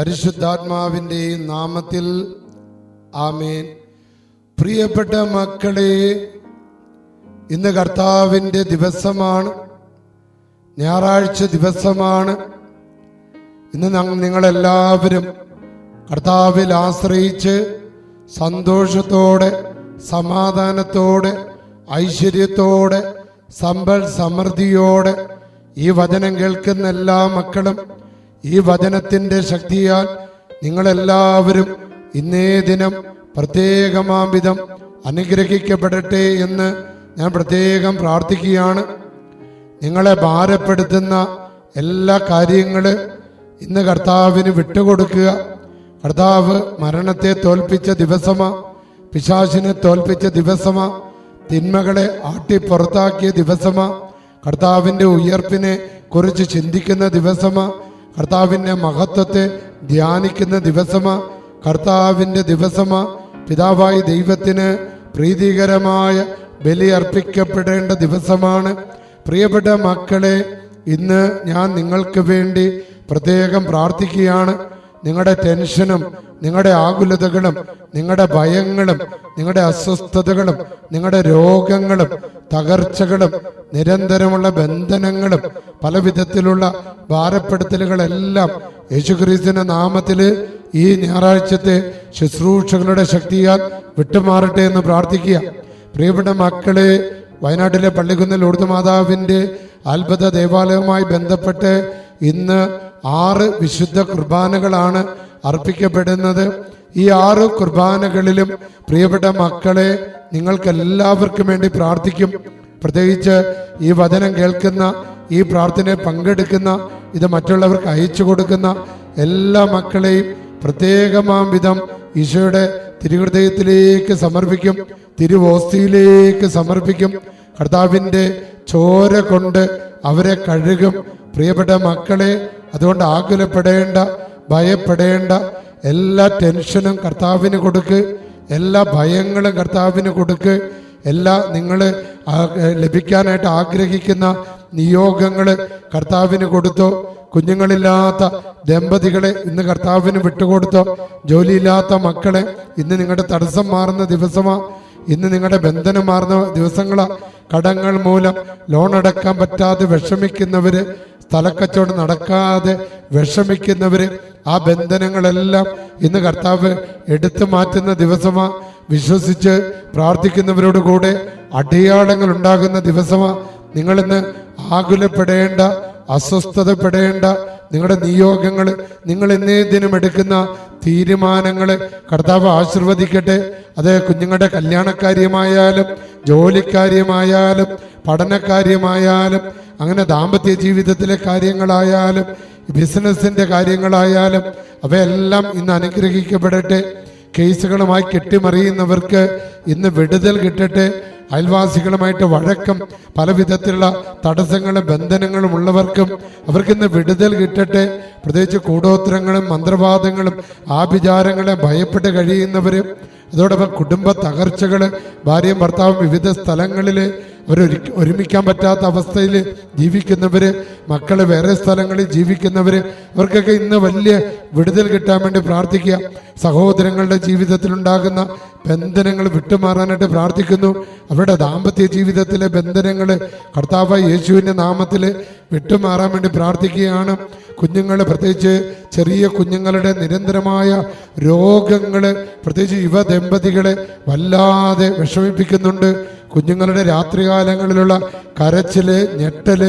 പരിശുദ്ധാത്മാവിന്റെയും നാമത്തിൽ ആമേൻ. പ്രിയപ്പെട്ട മക്കളെ ഇന്ന് കർത്താവിന്റെ ദിവസമാണ്. ഞായറാഴ്ച ദിവസമാണ്. ഇന്ന് നിങ്ങളെല്ലാവരും കർത്താവിൽ ആശ്രയിച്ച് സന്തോഷത്തോടെ സമാധാനത്തോടെ ഐശ്വര്യത്തോടെ സമ്പൽ സമൃദ്ധിയോടെ ഈ വചനം കേൾക്കുന്ന എല്ലാ മക്കളും ഈ വചനത്തിന്റെ ശക്തിയാൽ നിങ്ങളെല്ലാവരും ഇന്നേ ദിനം പ്രത്യേകമാം വിധം അനുഗ്രഹിക്കപ്പെടട്ടെ എന്ന് ഞാൻ പ്രത്യേകം പ്രാർത്ഥിക്കുകയാണ്. നിങ്ങളെ ഭാരപ്പെടുത്തുന്ന എല്ലാ കാര്യങ്ങൾ ഇന്ന് കർത്താവിന് വിട്ടുകൊടുക്കുക. കർത്താവ് മരണത്തെ തോൽപ്പിച്ച ദിവസമാ പിശാശിനെ തോൽപ്പിച്ച ദിവസമാ തിന്മകളെ ആട്ടി പുറത്താക്കിയ ദിവസമാ കർത്താവിന്റെ ഉയർപ്പിനെ കുറിച്ച് ചിന്തിക്കുന്ന ദിവസമാ കർത്താവിന്റെ മഹത്വത്തെ ധ്യാനിക്കുന്ന ദിവസമ കർത്താവിന്റെ ദിവസമ പിതാവായ ദൈവത്തിന് പ്രീതികരമായ ബലി അർപ്പിക്കപ്പെടേണ്ട ദിവസമാണ്. പ്രിയപ്പെട്ട മക്കളെ ഇന്ന് ഞാൻ നിങ്ങൾക്ക് വേണ്ടി പ്രത്യേകം പ്രാർത്ഥിക്കുകയാണ്. നിങ്ങളുടെ ടെൻഷനും നിങ്ങളുടെ ആകുലതകളും നിങ്ങളുടെ ഭയങ്ങളും നിങ്ങളുടെ അസ്വസ്ഥതകളും നിങ്ങളുടെ രോഗങ്ങളും തകർച്ചകളും നിരന്തരമുള്ള ബന്ധനങ്ങളും പല വിധത്തിലുള്ള ഭാരപ്പെടുത്തലുകളെല്ലാം യേശുക്രിസ്തുവിന്റെ നാമത്തിൽ ഈ ഞായറാഴ്ചത്തെ ശുശ്രൂഷകളുടെ ശക്തിയാൽ വിട്ടുമാറട്ടെ എന്ന് പ്രാർത്ഥിക്കുക. പ്രിയപ്പെട്ട മക്കളെ വയനാട്ടിലെ പള്ളിക്കുന്നിൽ ഉറുദു മാതാവിന്റെ അത്ഭുത ദേവാലയവുമായി ബന്ധപ്പെട്ട് ഇന്ന് ആറ് വിശുദ്ധ കുർബാനകളാണ് അർപ്പിക്കപ്പെടുന്നത്. ഈ ആറ് കുർബാനകളിലും പ്രിയപ്പെട്ട മക്കളെ നിങ്ങൾക്ക് എല്ലാവർക്കും വേണ്ടി പ്രാർത്ഥിക്കും. പ്രത്യേകിച്ച് ഈ വചനം കേൾക്കുന്ന ഈ പ്രാർത്ഥനയെ പങ്കെടുക്കുന്ന ഇത് മറ്റുള്ളവർക്ക് അയച്ചു കൊടുക്കുന്ന എല്ലാ മക്കളെയും പ്രത്യേകമാം വിധം ഈശോയുടെ തിരുഹൃദയത്തിലേക്ക് സമർപ്പിക്കും തിരുവോസ്തിയിലേക്ക് സമർപ്പിക്കും. കർത്താവിന്റെ ചോര കൊണ്ട് അവരെ കഴുകും. പ്രിയപ്പെട്ട മക്കളെ അതുകൊണ്ട് ആകുലപ്പെടേണ്ട ഭയപ്പെടേണ്ട എല്ലാ ടെൻഷനും കർത്താവിന് കൊടുക്ക് എല്ലാ ഭയങ്ങളും കർത്താവിന് കൊടുക്ക് എല്ലാ നിങ്ങൾ ലഭിക്കാനായിട്ട് ആഗ്രഹിക്കുന്ന നിയോഗങ്ങൾ കർത്താവിന് കൊടുത്തോ കുഞ്ഞുങ്ങളില്ലാത്ത ദമ്പതികളെ ഇന്ന് കർത്താവിന് വിട്ടുകൊടുത്തോ ജോലിയില്ലാത്ത മക്കളെ ഇന്ന് നിങ്ങളുടെ തടസ്സം മാറുന്ന ദിവസമാ ഇന്ന് നിങ്ങളുടെ ബന്ധനം മാറുന്ന ദിവസങ്ങളാ. കടങ്ങൾ മൂലം ലോൺ അടക്കാൻ പറ്റാതെ വിഷമിക്കുന്നവര് സ്ഥലക്കച്ചവടം നടക്കാതെ വിഷമിക്കുന്നവര് ആ ബന്ധനങ്ങളെല്ലാം ഇന്ന് കർത്താവ് എടുത്തു മാറ്റുന്ന ദിവസമാ. വിശ്വസിച്ച് പ്രാർത്ഥിക്കുന്നവരോട് കൂടെ അടയാളങ്ങൾ ഉണ്ടാകുന്ന ദിവസമാ. നിങ്ങളിന്ന് ആകുലപ്പെടേണ്ട അസ്വസ്ഥതപ്പെടേണ്ട നിങ്ങളുടെ നിയോഗങ്ങൾ നിങ്ങൾ എന്നേതിനും എടുക്കുന്ന തീരുമാനങ്ങൾ കർത്താവ് ആശീർവദിക്കട്ടെ. അത് കുഞ്ഞുങ്ങളുടെ കല്യാണക്കാര്യമായാലും ജോലിക്കാര്യമായാലും പഠനകാര്യമായാലും അങ്ങനെ ദാമ്പത്യ ജീവിതത്തിലെ കാര്യങ്ങളായാലും ബിസിനസിന്റെ കാര്യങ്ങളായാലും അവയെല്ലാം ഇന്ന് അനുഗ്രഹിക്കപ്പെടട്ടെ. കേസുകളുമായി കെട്ടിമറിയുന്നവർക്ക് ഇന്ന് വിടുതൽ കിട്ടട്ടെ. അയൽവാസികളുമായിട്ട് വഴക്കം പല വിധത്തിലുള്ള തടസ്സങ്ങളും ബന്ധനങ്ങളും ഉള്ളവർക്കും അവർക്കിന്ന് വിടുതൽ കിട്ടട്ടെ. പ്രത്യേകിച്ച് കൂടോത്രങ്ങളും മന്ത്രവാദങ്ങളും ആഭിചാരങ്ങളെ ഭയപ്പെട്ട് കഴിയുന്നവരും അതോടൊപ്പം കുടുംബ തകർച്ചകൾ ഭാര്യയും ഭർത്താവും വിവിധ സ്ഥലങ്ങളിൽ അവർ ഒരുമിക്കാൻ പറ്റാത്ത അവസ്ഥയിൽ ജീവിക്കുന്നവര് മക്കൾ വേറെ സ്ഥലങ്ങളിൽ ജീവിക്കുന്നവര് അവർക്കൊക്കെ ഇന്ന് വലിയ വിടുതൽ കിട്ടാൻ വേണ്ടി പ്രാർത്ഥിക്കുക. സഹോദരങ്ങളുടെ ജീവിതത്തിലുണ്ടാകുന്ന ബന്ധനങ്ങൾ വിട്ടുമാറാനായിട്ട് പ്രാർത്ഥിക്കുന്നു. അവരുടെ ദാമ്പത്യ ജീവിതത്തിലെ ബന്ധനങ്ങൾ കർത്താവ് യേശുവിന്റെ നാമത്തിൽ വിട്ടുമാറാൻ വേണ്ടി പ്രാർത്ഥിക്കുകയാണ്. കുഞ്ഞുങ്ങൾ പ്രത്യേകിച്ച് ചെറിയ കുഞ്ഞുങ്ങളുടെ നിരന്തരമായ രോഗങ്ങൾ പ്രത്യേകിച്ച് യുവ ദമ്പതികളെ വല്ലാതെ വിഷമിപ്പിക്കുന്നുണ്ട്. കുഞ്ഞുങ്ങളുടെ രാത്രികാലങ്ങളിലുള്ള കരച്ചിൽ ഞെട്ടൽ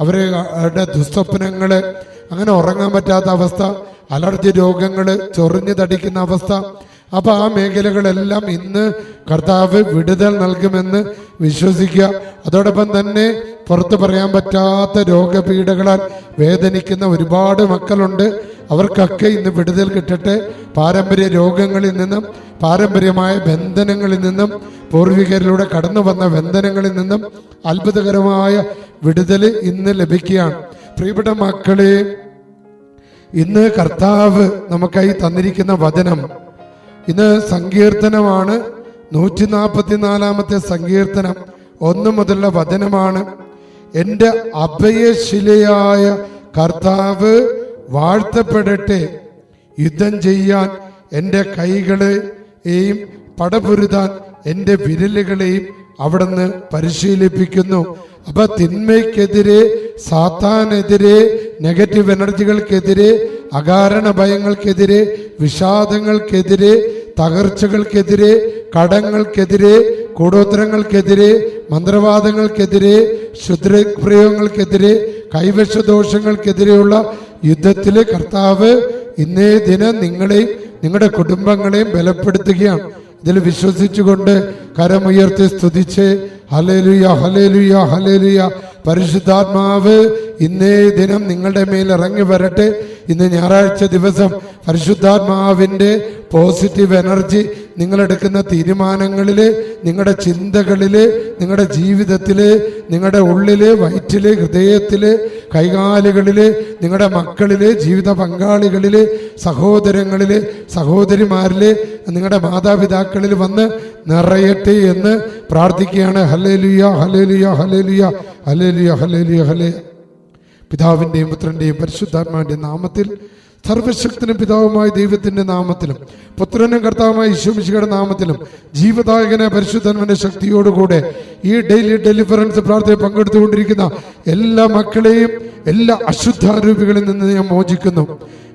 അവരുടെ ദുസ്വപ്നങ്ങൾ അങ്ങനെ ഉറങ്ങാൻ പറ്റാത്ത അവസ്ഥ അലർജി രോഗങ്ങൾ ചൊറിഞ്ഞു തടിക്കുന്ന അവസ്ഥ. അപ്പൊ ആ മേഖലകളെല്ലാം ഇന്ന് കർത്താവ് വിടുതൽ നൽകുമെന്ന് വിശ്വസിക്കുക. അതോടൊപ്പം തന്നെ പുറത്ത് പറയാൻ പറ്റാത്ത രോഗപീഠകളാൽ വേദനിക്കുന്ന ഒരുപാട് മക്കളുണ്ട്. അവർക്കൊക്കെ ഇന്ന് വിടുതൽ കിട്ടട്ടെ. പാരമ്പര്യ രോഗങ്ങളിൽ നിന്നും പാരമ്പര്യമായ ബന്ധനങ്ങളിൽ നിന്നും പൂർവികരിലൂടെ കടന്നു വന്ന വന്ദനങ്ങളിൽ നിന്നും അത്ഭുതകരമായ വിടുതൽ ഇന്ന് ലഭിക്കുകയാണ്. പ്രിയപ്പെട്ട മക്കളെ ഇന്ന് കർത്താവ് നമുക്കായി തന്നിരിക്കുന്ന വചനം ഇന്ന് സങ്കീർത്തനമാണ്. നൂറ്റി നാൽപ്പത്തിനാലാമത്തെ സങ്കീർത്തനം ഒന്ന് മുതലുള്ള വചനമാണ്. എന്റെ അഭയശിലയായ കർത്താവ് വാഴ്ത്തപ്പെടട്ടെ യുദ്ധം ചെയ്യാൻ എന്റെ കൈകളെയും പടപൊരുതാൻ എന്റെ വിരലുകളെയും അവിടുന്ന് പരിശീലിപ്പിക്കുന്നു. അപ്പൊ തിന്മയ്ക്കെതിരെ സാത്താനെതിരെ നെഗറ്റീവ് എനർജികൾക്കെതിരെ അകാരണ ഭയങ്ങൾക്കെതിരെ വിഷാദങ്ങൾക്കെതിരെ തകർച്ചകൾക്കെതിരെ കടങ്ങൾക്കെതിരെ കൂടോത്തരങ്ങൾക്കെതിരെ മന്ത്രവാദങ്ങൾക്കെതിരെ ക്ഷുദ്രപ്രയോഗങ്ങൾക്കെതിരെ കൈവശദോഷങ്ങൾക്കെതിരെയുള്ള യുദ്ധത്തിലെ കർത്താവ് ഇന്നേ ദിനം നിങ്ങളെയും നിങ്ങളുടെ കുടുംബങ്ങളെയും ബലപ്പെടുത്തുകയാണ്. ഇതിൽ വിശ്വസിച്ചുകൊണ്ട് കരമുയർത്തി സ്തുതിച്ച് ഹലേലുയ ഹലേലുയ ഹലേലുയ പരിശുദ്ധാത്മാവ് ഇന്നേ ദിനം നിങ്ങളുടെ മേൽ ഇറങ്ങി വരട്ടെ. ഇന്ന് ഞായറാഴ്ച ദിവസം പരിശുദ്ധാത്മാവിന്റെ പോസിറ്റീവ് എനർജി നിങ്ങളെടുക്കുന്ന തീരുമാനങ്ങളിൽ നിങ്ങളുടെ ചിന്തകളിൽ നിങ്ങളുടെ ജീവിതത്തിൽ നിങ്ങളുടെ ഉള്ളിൽ വയറ്റിൽ ഹൃദയത്തിൽ കൈകാലുകളിൽ നിങ്ങളുടെ മക്കളിൽ ജീവിത പങ്കാളികളിൽ സഹോദരങ്ങളിൽ സഹോദരിമാരിൽ നിങ്ങളുടെ മാതാപിതാക്കളിൽ വന്ന് നിറയട്ടെ എന്ന് പ്രാർത്ഥിക്കുകയാണ്. Hallelujah hallelujah hallelujah hallelujah hallelujah ഹലേ പിതാവിന്റെയും പുത്രന്റെയും പരിശുദ്ധാത്മാവിന്റെയും നാമത്തിൽ സർവശക്തനും പിതാവുമായ ദൈവത്തിന്റെ നാമത്തിലും പുത്രനും കർത്താവുമായ യശുമിശിയുടെ നാമത്തിലും ജീവദായകന പരിശുദ്ധന്മന്റെ ശക്തിയോടുകൂടെ ഈ ഡെയിലി ഡെലിവറൻസ് പ്രാർത്ഥന പങ്കെടുത്തുകൊണ്ടിരിക്കുന്ന എല്ലാ മക്കളെയും എല്ലാ അശുദ്ധാരൂപികളിൽ നിന്ന് ഞാൻ മോചിക്കുന്നു.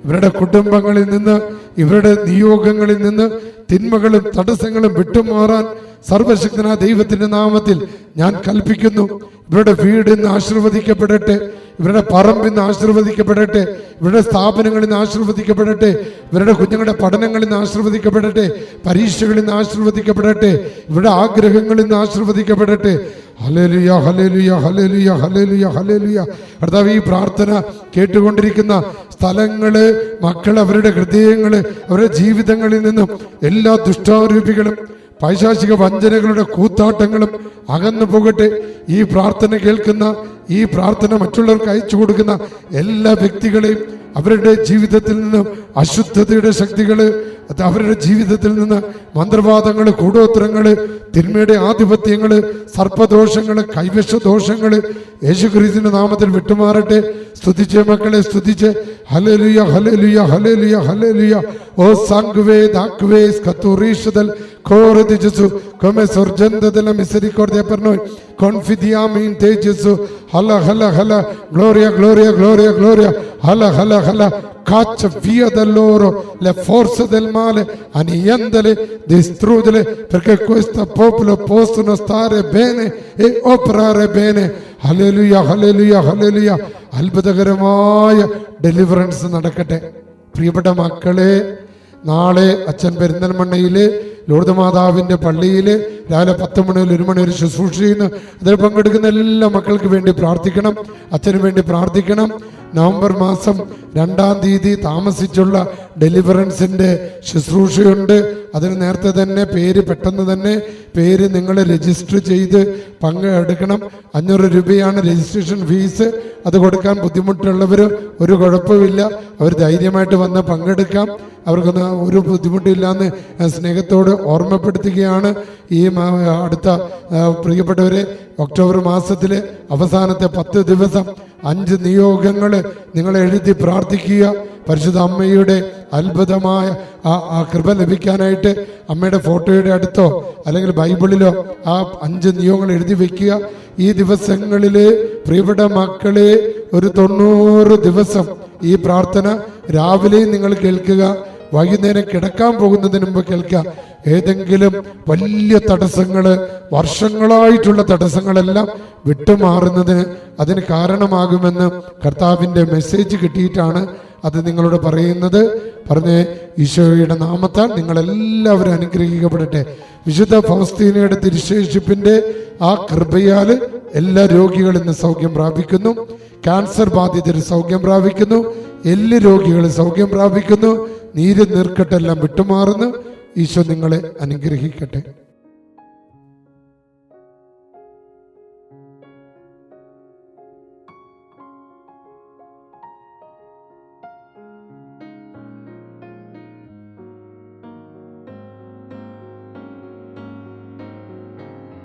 ഇവരുടെ കുടുംബങ്ങളിൽ നിന്ന് ഇവരുടെ നിയോഗങ്ങളിൽ നിന്ന് തിന്മകളും തടസ്സങ്ങളും വിട്ടുമാറാൻ സർവശക്തനായ ദൈവത്തിന്റെ നാമത്തിൽ ഞാൻ കൽപ്പിക്കുന്നു. ഇവരുടെ വീട് ഇന്ന് ആശീർവദിക്കപ്പെടട്ടെ. ഇവരുടെ പറമ്പ് ഇന്ന് ആശീർവദിക്കപ്പെടട്ടെ. ഇവരുടെ സ്ഥാപനങ്ങളിൽ നിന്ന് ആശീർവദിക്കപ്പെടട്ടെ. ഇവരുടെ കുഞ്ഞുങ്ങളുടെ പഠനങ്ങളിൽ നിന്ന് ആശീർവദിക്കപ്പെടട്ടെ. പരീക്ഷകളിൽ നിന്ന് ആശീർവദിക്കപ്പെടട്ടെ. ഇവരുടെ ആഗ്രഹങ്ങളിൽ നിന്ന് ആശീർവദിക്കപ്പെടട്ടെ. ഹലേലുയ ഹലേലുയ ഹലേലുയ ഹലേലുയ ഹലേലുയ കർത്താവ് ഈ പ്രാർത്ഥന കേട്ടുകൊണ്ടിരിക്കുന്ന സ്ഥലങ്ങൾ മക്കൾ അവരുടെ ഹൃദയങ്ങൾ അവരുടെ ജീവിതങ്ങളിൽ നിന്നും എല്ലാ ദുഷ്ടാരൂപികളും പൈശാചിക വഞ്ചനകളുടെ കൂത്താട്ടങ്ങളും അകന്നു പോകട്ടെ. ഈ പ്രാർത്ഥന കേൾക്കുന്ന ഈ പ്രാർത്ഥന മറ്റുള്ളവർക്ക് അയച്ചു കൊടുക്കുന്ന എല്ലാ വ്യക്തികളെയും അവരുടെ ജീവിതത്തിൽ നിന്നും അശുദ്ധതയുടെ ശക്തികൾ അത് അവരുടെ ജീവിതത്തിൽ നിന്ന് മന്ത്രവാദങ്ങൾ കൂടോത്രങ്ങൾ തിന്മയുടെ ആധിപത്യങ്ങൾ സർപ്പദോഷങ്ങൾ കൈവശദോഷങ്ങൾ യേശുക്രിസ്തുവിന്റെ നാമത്തിൽ വിട്ടുമാറട്ടെ. സ്തുതിച്ച് മക്കളെ സ്തുതിച്ച്. ഹലലുയ ഹലലുയ ഹലലുയ ഹലലുയ ഓ സാങ്കുവേ ദാക്കുവേ സ്കത്തുറീഷതൽ കോറതി ജസു sorgente della misericordia കോൺഫിദിയാമീൻ തേജസ്സു. ഹല ഹല ഹല. ഗ്ലോറിയ ഗ്ലോറിയ ഗ്ലോറിയ ഗ്ലോറിയ. ഹല ഹല gloria caccia via da loro le forze del male annientale distruggere perché questo popolo possono stare bene e operare bene Alleluia, alleluia, alleluia. അത്ഭുതകരമായ ഡെലിവറൻസ് നടക്കട്ടെ പ്രിയപ്പെട്ട മക്കളെ നാളെ അച്ഛൻ പെരിന്തൽമണ്ണയിൽ ലൂർദ് മാതാവിന്റെ പള്ളിയിൽ രാവിലെ പത്ത് മണി മുതൽ ഒരു മണി വരെ ശുശ്രൂഷ ചെയ്യുന്നു അതിൽ പങ്കെടുക്കുന്ന എല്ലാ മക്കൾക്ക് വേണ്ടി പ്രാർത്ഥിക്കണം അച്ഛന് വേണ്ടി പ്രാർത്ഥിക്കണം നവംബർ മാസം രണ്ടാം തീയതി താമസിച്ചുള്ള ഡെലിവറൻസിന്റെ ശുശ്രൂഷയുണ്ട്. അതിന് നേരത്തെ തന്നെ പേര് പെട്ടെന്ന് തന്നെ പേര് നിങ്ങൾ രജിസ്റ്റർ ചെയ്ത് പങ്കെടുക്കണം അഞ്ഞൂറ് രൂപയാണ് രജിസ്ട്രേഷൻ ഫീസ്. അത് കൊടുക്കാൻ ബുദ്ധിമുട്ടുള്ളവർ ഒരു കുഴപ്പമില്ല. അവർ ധൈര്യമായിട്ട് വന്ന് പങ്കെടുക്കാം. അവർക്കൊന്നും ഒരു ബുദ്ധിമുട്ടില്ലാന്ന് സ്നേഹത്തോട് ഓർമ്മപ്പെടുത്തുകയാണ് ഈ അടുത്ത പ്രിയപ്പെട്ടവരെ. ഒക്ടോബർ മാസത്തിലെ അവസാനത്തെ പത്ത് ദിവസം അഞ്ച് നിയോഗങ്ങൾ നിങ്ങൾ എഴുതി പ്രാർത്ഥിക്കുക. പരിശുദ്ധ അമ്മയുടെ അത്ഭുതമായ ആ ആ കൃപ ലഭിക്കാനായിട്ട് അമ്മയുടെ ഫോട്ടോയുടെ അടുത്തോ അല്ലെങ്കിൽ ബൈബിളിലോ ആ അഞ്ച് നിയോഗങ്ങൾ എഴുതി വെക്കുക. ഈ ദിവസങ്ങളിൽ പ്രിയപ്പെട്ട മക്കളെ ഒരു തൊണ്ണൂറ് ദിവസം ഈ പ്രാർത്ഥന രാവിലെയും നിങ്ങൾ കേൾക്കുക. വൈകുന്നേരം കിടക്കാൻ പോകുന്നതിന് മുമ്പ് കേൾക്കുക. ഏതെങ്കിലും വലിയ തടസ്സങ്ങൾ വർഷങ്ങളായിട്ടുള്ള തടസ്സങ്ങളെല്ലാം വിട്ടുമാറുന്നതിന് അതിന് കാരണമാകുമെന്ന് കർത്താവിന്റെ മെസ്സേജ് കിട്ടിയിട്ടാണ് അത് നിങ്ങളോട് പറയുന്നത്. പറഞ്ഞ് ഈശോയുടെ നാമത്താൽ നിങ്ങളെല്ലാവരും അനുഗ്രഹിക്കപ്പെടട്ടെ. വിശുദ്ധ ഫൗസ്തീനയുടെ തിരുശേഷിപ്പിന്റെ ആ കൃപയാൽ എല്ലാ രോഗികളും ഇന്ന് സൗഖ്യം പ്രാപിക്കുന്നു. ക്യാൻസർ ബാധിതർ സൗഖ്യം പ്രാപിക്കുന്നു. എല്ല് രോഗികൾ സൗഖ്യം പ്രാപിക്കുന്നു. നീര് നീർക്കെട്ടെല്ലാം വിട്ടുമാറുന്നു. ഈശോ നിങ്ങളെ അനുഗ്രഹിക്കട്ടെ.